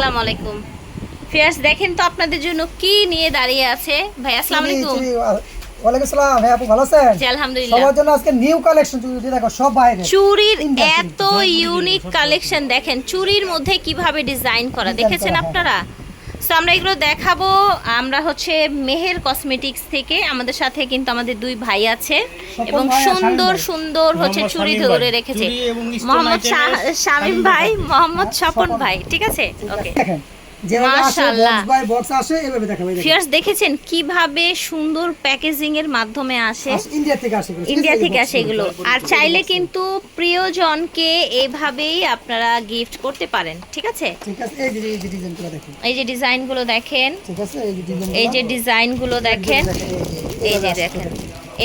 আসসালামু আলাইকুম। ফিয়াস দেখেন তো আপনাদের জন্য কি নিয়ে দাঁড়িয়ে আছে। ভাই আসসালামু আলাইকুম। চুড়ি, চুড়ি, ওয়ালাইকুম আসসালাম। ভাই আপু ভালো আছেন? জি আলহামদুলিল্লাহ। সবার জন্য আজকে নিউ কালেকশন চুড়ি দেখো সব বাইরে। চুরির এত ইউনিক কালেকশন দেখেন চুরির মধ্যে কীভাবে ডিজাইন করা? দেখেছেন। আপনারা? সো আমরা এগুলো দেখাবো। আমরা হচ্ছে মেহের কসমেটিক্স থেকে। আমাদের সাথে কিন্তু আমাদের দুই ভাই আছে। এবং সুন্দর সুন্দর হচ্ছে চুরি ধরে। রেখেছে। মোহাম্মদ শামীম ভাই। মোহাম্মদ হ্যাঁ, স্বপন ভাই। ঠিক আছে? ওকে দেখেছেন কীভাবে সুন্দর প্যাকেজিং এর মাধ্যমে আসে? ইন্ডিয়া থেকে আসে এগুলো, আর চাইলে কিন্তু প্রিয়জনকে এভাবেই আপনারা গিফট করতে পারেন ঠিক আছে? এই যে এই যে ডিজাইনগুলো দেখেন। এই যে ডিজাইনগুলো দেখেন। এই যে ডিজাইন এই যে ডিজাইনগুলো দেখেন। এই যে দেখেন।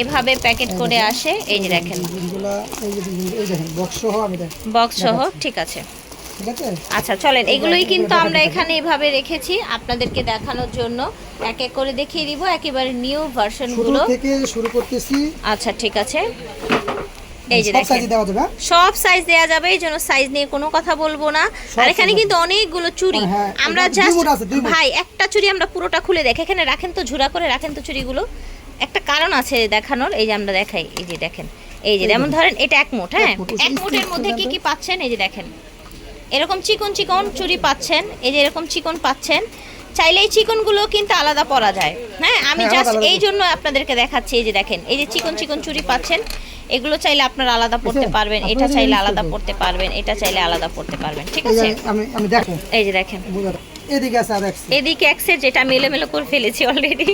এভাবে প্যাকেট করে আসে। এই যে দেখেন। ডিজাইনগুলো এই যে ডিজাইন এই দেখেন বক্স সহ আমি দেখ বক্স সহ ঠিক আছে। ঠিক আছে? আচ্ছা চলেন এগুলোই কিন্তু আমরা এখানে এভাবে রেখেছি আপনাদেরকে দেখানোর জন্য। এক এক করে দেখিয়ে দিব একেবারে নিউ শুরু ভার্সনগুলো থেকে শুরু করতেছি। আচ্ছা ঠিক আছে। এই যে দেখেন। দেওয়া হ্যাঁ? সব সাইজ দেয়া যাবে এই জন্য সাইজ নিয়ে কোনো কথা বলব না। আর এখানে কিন্তু অনেকগুলো চুড়ি। হ্যাঁ, আমরা জাস্ট। ভাই একটা চুড়ি আমরা পুরোটা খুলে দেখ এখানে রাখেন তো ঝুরা করে রাখেন তো চুড়িগুলো। একটা কারণ আছে দেখানোর এই যে আমরা দেখাই এই যে দেখেন। এই যে যেমন ধরেন এটা এক মুঠ হ্যাঁ? এক মুঠের মধ্যে কি কি পাচ্ছেন এই যে দেখেন। এরকম চিকন চিকন চুরি পাচ্ছেন এই যে এরকম চিকন পাচ্ছেন চাইলে এই চিকনগুলো কিন্তু আলাদা পরা যায়। হ্যাঁ আমি হ্যাঁ, জাস্ট আলাদা এই জন্য আপনাদেরকে দেখাচ্ছি এই যে দেখেন এই যে চিকন চিকন চুরি পাচ্ছেন এগুলো চাইলে আপনারা আলাদা পড়তে পারবেন এটা চাইলে আলাদা পড়তে পারবেন এটা চাইলে আলাদা পড়তে পারবেন ঠিক আছে? এই যে দেখেন। এদিকে আছে আর এক এদিকে এক সেট যেটা আমি এলোমেলো করে ফেলেছি অলরেডি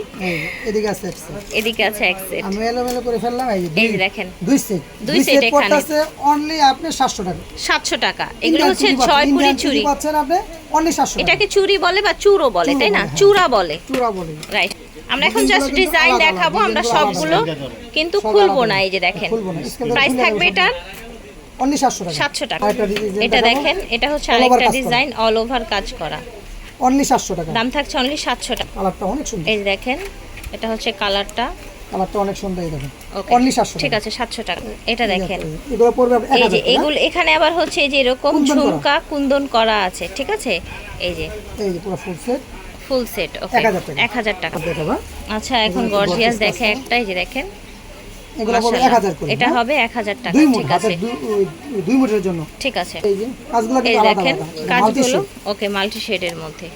এদিকে আছে এক set। এদিকে আছে এক সেট আমি এলোমেলো করে ফেললাম এই যে এই দেখেন। দুই সেট দুই সেট এখানে। পড়তেছে অনলি আপনি 700 টাকা। সাতশো টাকা। এগুলো হচ্ছে চুড়ি চুড়ি পাচ্ছেন আপনি অনলি 700 টাকা। এটাকে চুড়ি বলে বা চুরো বলে তাই না? বলে, হ্যাঁ। চূড়া বলে। চূড়া বলি। রাইট আমরা এখন জাস্ট ডিজাইন দেখাবো। আমরা সবগুলো কিন্তু খুলবো না এই যে দেখেন। প্রাইস থাকবে। এটার অনলি 700 টাকা। সাতশো টাকা। এটা দেখেন এটা হচ্ছে আরেকটা ডিজাইন অল ওভার কাজ করা। অনলি 700 টাকা। দাম থাকছে অনলি সাতশো টাকা। কালারটা অনেক সুন্দর। এই দেখেন এটা হচ্ছে কালারটা। কালারটা অনেক সুন্দর এই দেখেন। অনলি 700 ঠিক আছে সাতশো টাকা। এটা দেখেন। এগুলো পড়বে এই যে 1000 এগুলো এখানে আবার হচ্ছে এই যে এরকম কুন্দন ঝুমকা কুন্দন করা আছে ঠিক আছে? এই যে। এই যে পুরো ফুল সেট ফুল সেট ওকে 1000 টাকা। এক হাজার টাকা। দেখাবো আচ্ছা এখন গর্জিয়াস দেখে। একটাই যে দেখেন। এগুলো পড়বে 1000 করে এটা হ্যাঁ? হবে টাকা ঠিক আছে। দুই মুঠের জন্য। ঠিক আছে। এই যে কাজগুলো কিন্তু আলাদা দেখেন কাজগুলো ওকে মাল্টি শেডের মধ্যে।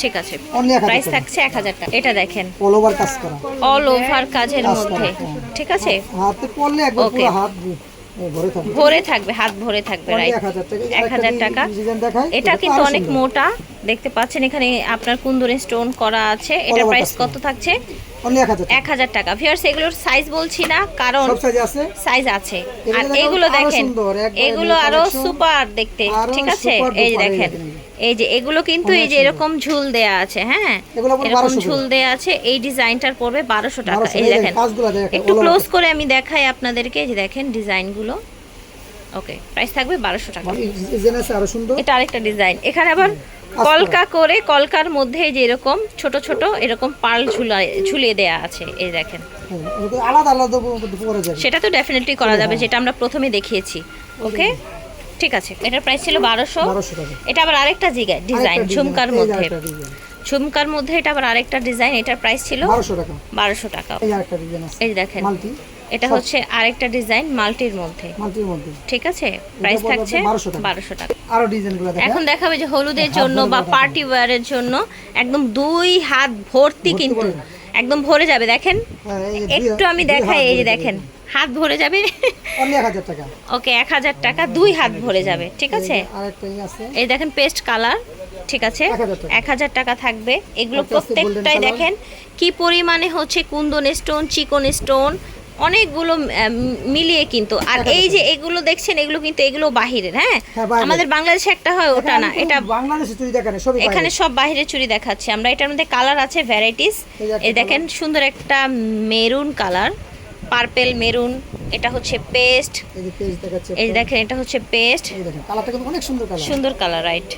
ঠিক আছে। প্রাইস থাকছে এক হাজার টাকা। এটা দেখেন। অল ওভার কাজ করা। অল ওভার কাজের মধ্যে। হ্যাঁ। ঠিক আছে? হাতে পড়লে একবার পুরো হাত ভরে থাকবে। হাত ভরে থাকবে রাইট 1000 টাকা। এক হাজার টাকা। এটা কিন্তু অনেক মোটা। দেখতে পাচ্ছেন এখানে আপনার কুন্দরে স্টোন করা আছে। এটা প্রাইস কত থাকছে? অনলি 1000 টাকা। এক হাজার টাকা। ভিউয়ার্স এগুলোর সাইজ বলছি না কারণ সাইজ আছে? আর এগুলো দেখেন এগুলো আরও সুপার দেখতে ঠিক আছে? এই যে দেখেন। এই যে এগুলো কিন্তু এই যে এরকম ঝুল দেয়া আছে হ্যাঁ? এরকম ঝুল দেয়া আছে এই ডিজাইনটার পড়বে বারোশো টাকা। এই দেখেন একটু ক্লোজ করে আমি দেখাই আপনাদেরকে এই যে দেখেন ডিজাইনগুলো। ওকে প্রাইস থাকবে বারোশো টাকা। মানে এটা আরেকটা ডিজাইন এখানে আবার। কলকা করে কলকার মধ্যে এই যে এরকম ছোট ছোট এরকম পাল ঝুলা ঝুলিয়ে দেয়া আছে এই দেখেন। হ্যাঁ, আলাদা আলাদা পরে যাবে। সেটা তো ডেফিনেটলি করা যাবে হ্যাঁ। যেটা আমরা প্রথমে দেখিয়েছি ওকে ঠিক আছে এটার প্রাইস ছিল বারোশো। এটা আবার আরেকটা জিগা ডিজাইন ঝুমকার মধ্যে। ঝুমকার মধ্যে এটা আবার আরেকটা ডিজাইন এটার প্রাইস ছিল 1200 টাকা। বারোশো টাকা। এই দেখেন। এটা হচ্ছে আরেকটা ডিজাইন মাল্টির মধ্যে। মাল্টির মধ্যে। ঠিক আছে? প্রাইস থাকছে 1200 টাকা। আরও ডিজাইনগুলো দেখেন এখন দেখাবে যে হলুদের জন্য বা পার্টি ওয়্যারের জন্য একদম দুই হাত ভর্তি কিন্তু একদম ভরে যাবে দেখেন? হ্যাঁ, একটু আমি দেখাই এই যে দেখেন হাত ভরে যাবে। অনলি 1000 টাকা। ওকে এক হাজার টাকা দুই হাত ভরে যাবে ঠিক আছে? এই আরেকটা ই আছে। এই দেখেন পেস্ট কালার ঠিক আছে? 1000 টাকা। এক হাজার টাকা থাকবে। এগুলো প্রত্যেকটাই দেখেন কি পরিমাণে হচ্ছে কুন্দন স্টোন চিকন স্টোন অনেকগুলো মিলিয়ে কিন্তু। আর এই যে এগুলো দেখছেন এগুলো কিন্তু এগুলো বাহিরের হ্যাঁ? হ্যাঁ, আমাদের বাংলাদেশে একটা হয় ওটা না এটা বাংলাদেশে চুরি দেখেন সবই এখানে সব বাহিরের চুরি দেখাচ্ছি। আমরা এটার মধ্যে কালার আছে ভ্যারাইটিস এই দেখেন সুন্দর একটা মেরুন কালার পার্পেল মেরুন এটা হচ্ছে পেস্ট এই দেখেন এটা হচ্ছে পেস্ট এই দেখেন কালারটা কিন্তু অনেক সুন্দর কালার। সুন্দর কালার রাইট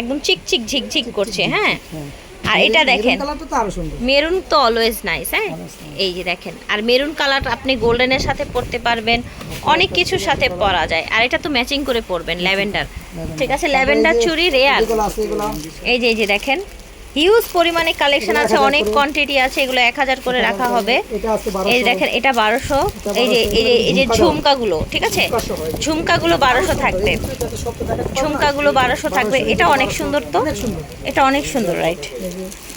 একদম চিক চিক ঝিক ঝিক করছে হ্যাঁ? হ্যাঁ। আর এটা দেখেন মেরুন তো অলওয়েজ নাইস হ্যাঁ? এই যে দেখেন আর মেরুন কালার আপনি গোল্ডেনের সাথে পরতে পারবেন অনেক কিছুর সাথে পরা যায়। আর এটা তো ম্যাচিং করে পরবেন ল্যাভেন্ডার ঠিক আছে ল্যাভেন্ডার চুরি রেয়ার এই যে এই যে দেখেন হিউজ পরিমাণে কালেকশন আছে অনেক কোয়ান্টিটি আছে এগুলো এক হাজার করে রাখা হবে। এই দেখেন এটা বারোশো। এই যে এই যে এই যে 1200 ঝুমকাগুলো ঠিক আছে। ঝুমকাগুলো বারোশো থাকবে। ঝুমকাগুলো বারোশো থাকবে। এটা অনেক সুন্দর তো? এটা অনেক সুন্দর রাইট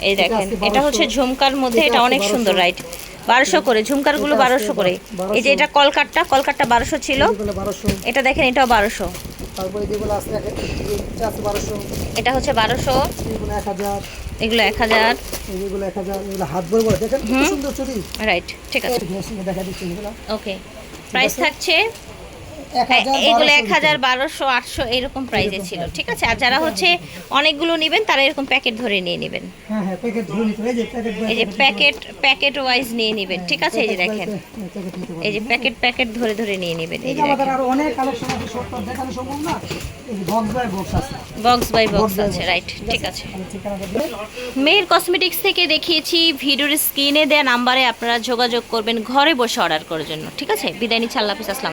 এই দেখেন এটা হচ্ছে ঝুমকার মধ্যে এটা অনেক সুন্দর রাইট বারোশো করে ঝুমকারগুলো বারোশো করে। এই যে এটা কলকাটটা কলকাটটা বারোশো ছিল। এটা দেখেন এটাও বারোশো। তারপরে যেগুলো আছে এটা আছে বারোশো এটা হচ্ছে বারোশো। এগুলো 1000 এগুলো এক হাজার। এগুলো যেগুলো 1000 এগুলো হাত ভরে ভরে দেখেন সুন্দর চুরি রাইট ঠিক আছে। দেখা দিচ্ছি এগুলো। ওকে প্রাইস থাকছে 1000 এগুলো 1200 এক হাজার বারোশো আটশো এরকম প্রাইসে ছিল ঠিক আছে? আর যারা হচ্ছে অনেকগুলো নেবেন তারা এরকম প্যাকেট ধরে নিয়ে নেবেন। হ্যাঁ হ্যাঁ। এই যে প্যাকেট প্যাকেট ওয়াইজ নিয়ে নেবেন ঠিক আছে? এই যে দেখেন। এই যে প্যাকেট প্যাকেট ধরে ধরে নিয়ে নেবেন এই যে বক্স বাই বক্স আছে রাইট ঠিক আছে। মেয়ের কসমেটিক্স থেকে দেখিয়েছি ভিডিওর স্ক্রিনে দেওয়া নাম্বারে আপনারা যোগাযোগ করবেন ঘরে বসে অর্ডার করার জন্য ঠিক আছে? বিদায় নিচ্ছি আল্লাহ হাফিজ আসসালাম